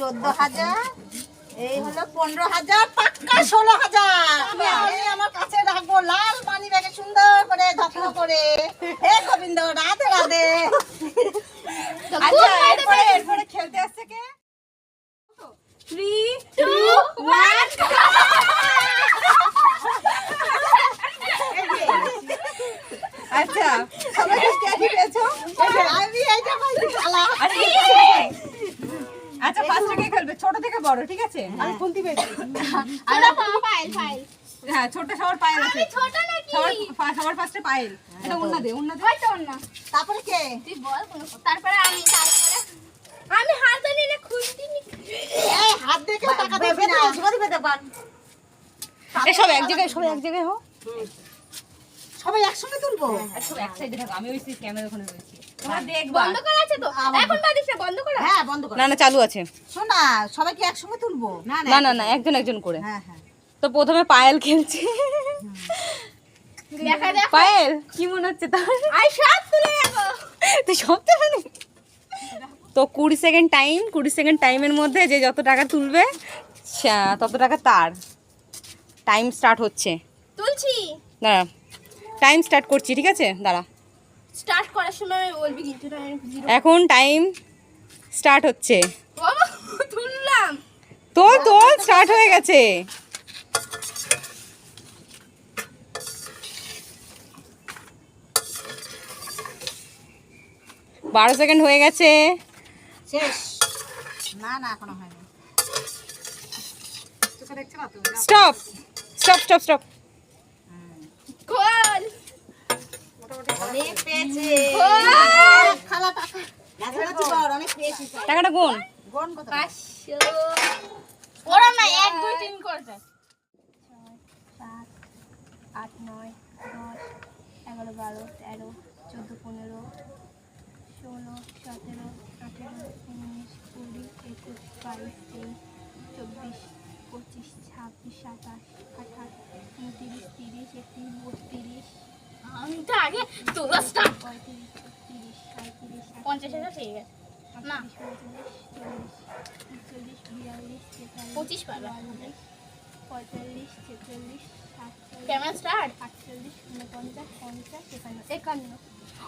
চোদ্দ হাজার এই হলো পনেরো হাজার পাক্কা ষোলো হাজার। আমি আমি আমার কাছে রাখব লাল মানি ব্যাগে সুন্দর করে যত্ন করে। হে গোবিন্দ রাধে রাধে। আচ্ছা এরপরে খেলতে আসছে কে? থ্রি টু ওয়ান আচ্ছা সবাই কে কি পেয়েছ আমি এইটা পাইছি শালা। আরে এই যে। আচ্ছা ফার্স্টে কে খেলবে ছোট বড় ঠিক আছে? আমি খুলতে পেরেছি। হ্যাঁ ছোট সবার পায়েল আছে। সবার ফা- সবার ফার্স্টে পায়েল। এটা উন্না দে উন্না দে। তারপরে কে? তুই বল তারপরে আমি তারপরে। আমি হাত নিয়ে খুঁজতে এই হাত দেখে টাকা দেবে না। এ সব এক জায়গায় সব এক জায়গায় হো সবাই একসঙ্গে তুলবো? আর সব এক সাইডে থাকো আমি ওই ক্যামেরা ওখানে রয়েছি। তোমরা দেখবা? বন্ধ করা আছে তো? এখন বাদিস না বন্ধ করা। হ্যাঁ বন্ধ করো। না না চালু আছে। শোনা সবাইকে একসঙ্গে তুলবো? না না না না একজন একজন করে। হ্যাঁ হ্যাঁ। তো প্রথমে পায়েল খেলছে। দেখা দেখ পায়েল কি মনে হচ্ছে তার? আই সব তুলে নেব তুই সব তো জানিস তো কুড়ি সেকেন্ড টাইম কুড়ি সেকেন্ড টাইমের মধ্যে যে যত টাকা তুলবে তত টাকা তার। টাইম স্টার্ট হচ্ছে। তুলছি। দাঁড়া। টাইম স্টার্ট করছি ঠিক আছে? দাঁড়া। স্টার্ট করার সময় আমি বলবি কিন্তু এখন টাইম স্টার্ট হচ্ছে। তোল তোল স্টার্ট হয়ে গেছে। বারো সেকেন্ড হয়ে গেছে। শেষ। না না এখনও হয়নি। স্টপ স্টপ স্টপ স্টপ খোল অনেক পেয়েছে। খালা টাকা টাকাটা গুন। কোন কত পাঁচশো ওরা না এক দুই তিন করছে ছয় সাত আট নয় দশ এগারো বারো তেরো চোদ্দ পনেরো ষোলো সতেরো আঠেরো উনিশ কুড়ি একুশ বাইশ তেইশ চব্বিশ পঁচিশ ছাব্বিশ সাতাশ আঠাশ উনতিরিশ তিরিশ একত্রিশ বত্রিশ আমি তো আগে স্টার্ট পঞ্চাশ হাজার পেয়ে গেছে। না। পঁচিশ পঁয়তাল্লিশ ছেচল্লিশ ক্যামেরা স্টার্ট আটচল্লিশ উনপঞ্চাশ পঞ্চাশ একান্ন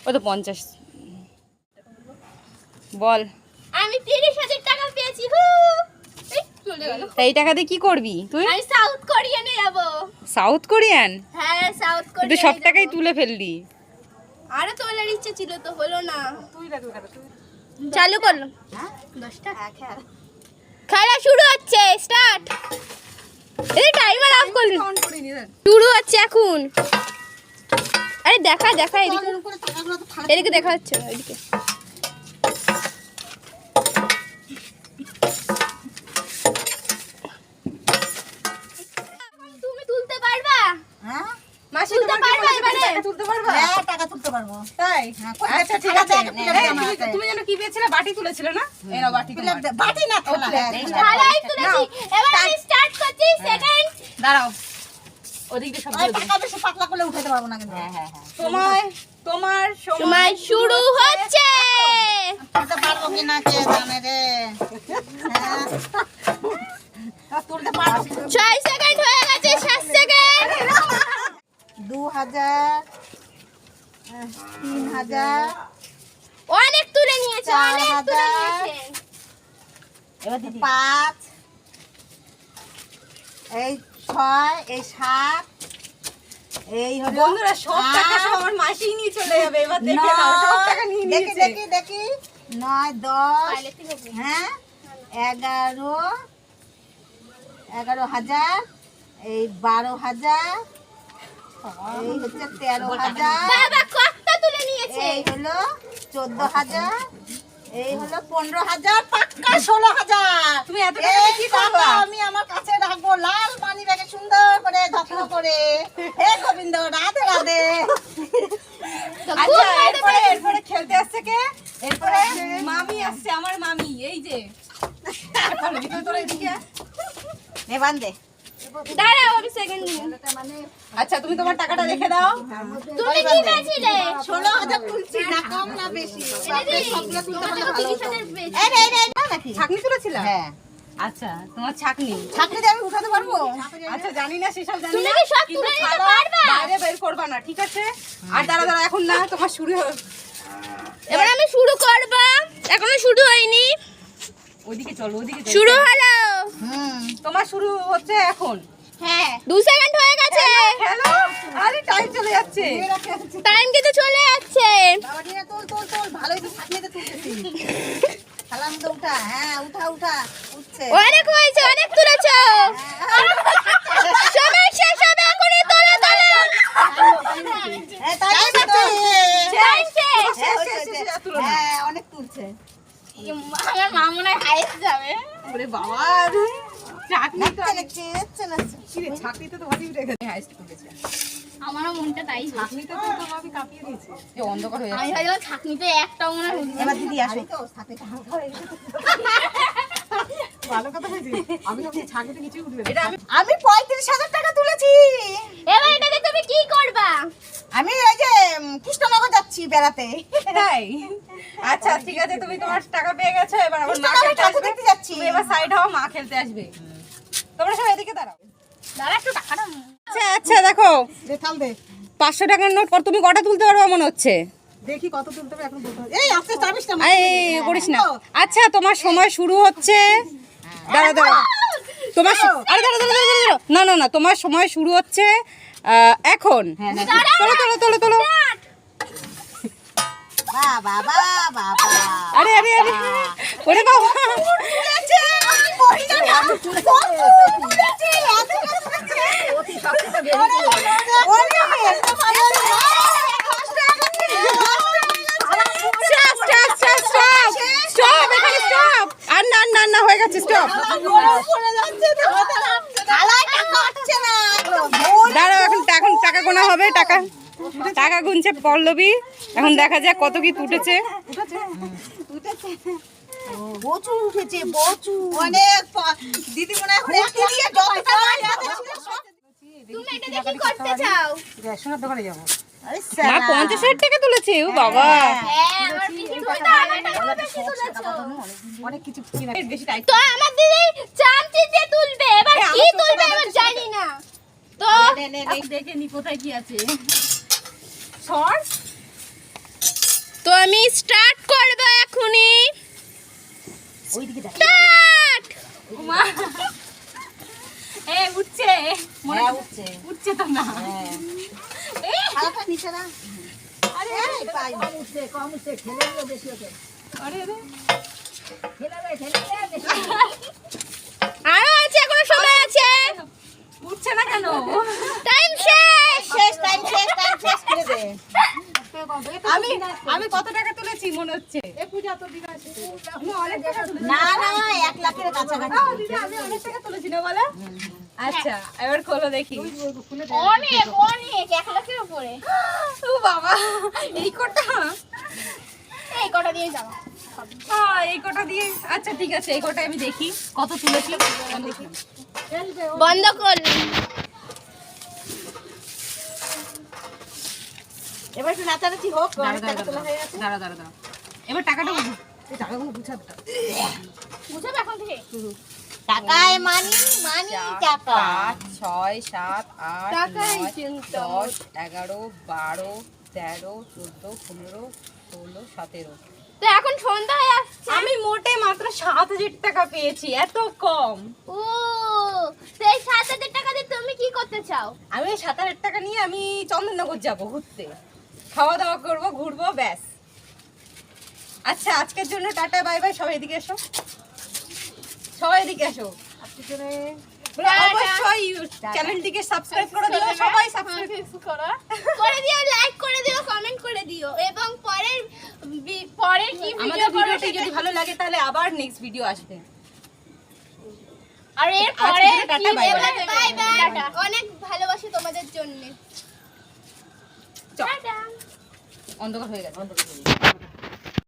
ও তো পঞ্চাশ। বল। আমি তিরিশ হাজার টাকা পেয়েছি হু। চলে গেল। তা এই টাকা দিয়ে কি করবি তুই? আমি সাউথ কোরিয়ানে যাব। সাউথ কোরিয়ান হ্যাঁ সাউথ তুই সব টাকাই তুলে ফেললি। আরে তোলার ইচ্ছে ছিল তো হলো না। তুই না তুই চালু করলাম হ্যাঁ? দশটা হ্যাঁ খেয়াল খেলা শুরু হচ্ছে স্টার্ট এই টাইমার অফ করলি। শুরু হচ্ছে এখন। আরে দেখা দেখা এদিকে। এদিকে দেখা হচ্ছে না এদিকে তুমি তুলতে পারবা হ্যাঁ? মাসি তুলতে পারবা এবারে? তুলতে পারবা? হ্যাঁ টাকা তুলতে পারব। তাই? আচ্ছা ঠিক আছে। দেখ, পিলার এই, জামা তুমি- যেন কি পেয়েছিলে? বাটি তুলেছিলে না? এই বাটি তোমার। বাটি না থালা তুলেছি। এবার আমি স্টার্ট করছি সেকেন্ড দাঁড়াও। ওদিক দিয়ে সব ওই দিয়ে দে। টাকা বেশি পাতলা করলে উঠাতে পারব না কিন্তু। তোমায় তোমার সময় শুরু হচ্ছে। তুলতে পারব কি না কে জানে রে। হ্যাঁ। তুলতে পারব। সেকেন্ড হয়ে গেছে সাত সেকেন্ড দু হাজার তিন হাজার অনেক তুলে নিয়েছে অনেক তুলে পাঁচ এই ছয় এই সাত এই হলো বন্ধুরা সব টাকা সব আমার মাসি নিয়ে চলে যাবে এবার দেখে নাও সব টাকা নিয়ে নিয়েছে। দেখি দেখি নয় দশ হ্যাঁ এগারো এগারো হাজার এই বারো হাজার এই হচ্ছে তেরো হাজার তুলে নিয়েছে? এই হলো চোদ্দ হাজার এই হলো পনেরো হাজার পাক্কা ষোলো হাজার। তুমি এত টাকা দিয়ে এই কি টাকা আমি আমার কাছে রাখব লাল ব্যাগে সুন্দর করে যত্ন করে। হে গোবিন্দ রাধে রাধে। আচ্ছা এরপরে এরপরে খেলতে আসছে কে? এরপরে মামি আসছে আমার মামি এই যে। তোরা এদিকে। নে বান্ধে দাঁড়াও আমি সেকেন্ড নিয়ে আচ্ছা তুমি তোমার টাকাটা রেখে দাও। তুমি কি পেয়েছিলে ষোলো হাজার তুলছি। না কম না বেশি। এই সবগুলো তুলতে পারলে ভালো ছাকনি তুলেছিলাম। হ্যাঁ। আচ্ছা তোমার ছাকনি। ছাকনি দিয়ে আমি উঠাতে পারব? আচ্ছা জানি না সেসব জানি তুমি না। কি সব তুলে নিতে পারবা? বাইরে বের করবা না ঠিক আছে? আর দাঁড়া দাঁড়া এখন না তোমার শুরু হবে এবার আমি শুরু করব। এখনও শুরু হয়নি। ওইদিকে চলো ওইদিকে শুরু হলো। হুম তোমার শুরু হচ্ছে এখন। হ্যাঁ। দু সেকেন্ড হয়ে গেছে। হ্যালো আরে টাইম চলে যাচ্ছে। টাইম কিন্তু চলে যাচ্ছে। বাবা নিয়ে তোল তোল তোল। ভালোই তো ছাকনিতে তুলতেছি। খালাম তো উঠা। হ্যাঁ উঠা উঠা। উঠছে। অনেক হয়েছে অনেক তুলেছো। সময় শেষ হবে এখনই তোলো তোলো। হ্যাঁ টাইম অনেক তুলছে। আমার মা মনে যাবে। ওরে বাবা আমারও মনটা তাই। হচ্ছে। ছাকনিতে তো তোমাকে কাঁপিয়ে দিয়েছে। যে অন্ধকার হয়ে আমি যাচ্ছে। ভাবলাম ছাকনিতে একটাও মনে হয় এবার দিদি আসো তো সাথে হালকা হয়ে গেছে। ভালো কথা হয়েছে। আমি ভাবছি ছাকনিতে কিছুই উঠবে এটা আমি আমি পঁয়ত্রিশ হাজার টাকা তুলেছি। এবার এটাতে তুমি কি করবা? আমি এই যে কৃষ্ণনগর যাচ্ছি বেড়াতে। তাই? আচ্ছা ঠিক আছে তুমি তোমার টাকা পেয়ে গেছো। এবার আমার মা খেলতে যাচ্ছি। তুমি এবার সাইড হও মা খেলতে আসবে। তোমরা সব এদিকে দাঁড়াও। দাঁড়া একটু টাকাটা আচ্ছা আচ্ছা দেখো। দে পাঁচশো টাকার নোট কর তুমি কটা তুলতে পারবে মনে হচ্ছে? দেখি কত তুলতে হবে এখন এই আস্তে চাবিস না এই করিস না। আচ্ছা তোমার সময় শুরু হচ্ছে। দাঁড়া দাঁড়া তোমার আরে দাঁড়া দাঁড়া দাঁড়া দাঁড়া। না না না তোমার সময় শুরু হচ্ছে এখন। তোলো তোলো তোলো তোলো। বাবা বাবা আরে আরে আরে। ওরে বাবা। দাঁড়াও, এখন এখন টাকা গোনা হবে, টাকা টাকা গুনছে পল্লবী। এখন দেখা যাক কত কি তুটেছে। প্রচুর উঠেছে প্রচুর অনেক দিদি মনে হয় দোকানে যাব। মা পঞ্চাশ হাজার টাকা তুলেছে ও বাবা। হ্যাঁ তুমি তো অনেক কিছু আমার দিদি চামচি তুলবে এবার কি তুলবে বাবা জানি না। তো নে, নে, নে। দেখে নি কোথায় কি আছে। শর্ট তো আমি স্টার্ট করব এখনই। ওইদিকে দেখ। মা এ উঠছে। উঠছে। উঠছে তো না। হালকা নিচে না। আরে এই পাই। আরে আরে। আরও আছে এখনও সময় আছে। উঠছে না কেন? টাইম শেষ! শেষ, time শেষ, time শেষ করে দে। আমি আমি কত টাকা তুলেছি মনে হচ্ছে? না, না, এক লাখের কাছাকাছি। আমি অনেক টাকা তুলেছি না বলে? আচ্ছা এবার খোলো দেখি। অনেক অনেক এক লাখের উপরে। ও বাবা এই কটা? এই কটা দিয়ে যাও। এই কটা দিয়ে? আচ্ছা ঠিক আছে এই কটা আমি দেখি। কত তুলেছি? দেখি। বন্ধ করলাম এবার একটু নাচানাচি হোক, দাঁড়া দাঁড়া। দাঁড়া। দাঁড়া দাঁড়া এবার টাকাটা বুঝু। এই টাকাগুলো বুঝাতে বুঝাবে এখন থেকে? টাকায় মানি মানি টাকা। ছয় সাত আট নয় দশ এগারো বারো তেরো চোদ্দ পনেরো ষোলো সতেরো। তো এখন সন্ধ্যা হয়ে আসছে। আমি মোটে মাত্র সাত হাজার টাকা পেয়েছি এত কম। ও সেই সাত হাজার টাকা দিয়ে তুমি কি করতে চাও? আমি ওই সাত হাজার টাকা নিয়ে আমি চন্দননগর যাব ঘুরতে। খাওয়া দাওয়া করব ঘুরবো ব্যাস। আচ্ছা আজকের জন্য টাটা বাই বাই সবাই এদিকে এসো। সবাই এদিকে এসো। টাটা। অবশ্যই চ্যানেলটিকে সাবস্ক্রাইব করে দিও সবাই সাবস্ক্রাইব করো করে দিও লাইক করে দিও কমেন্ট করে দিও। এবং পরের পরের কি ভিডিও ভিডিওটি যদি ভালো লাগে তাহলে আবার নেক্সট ভিডিও আসবে। আর এর পরে জন্য tata, bye bye. Bye bye. অনেক ভালোবাসি তোমাদের জন্য। চল। গেছে। অন্ধকার হয়ে গেছে।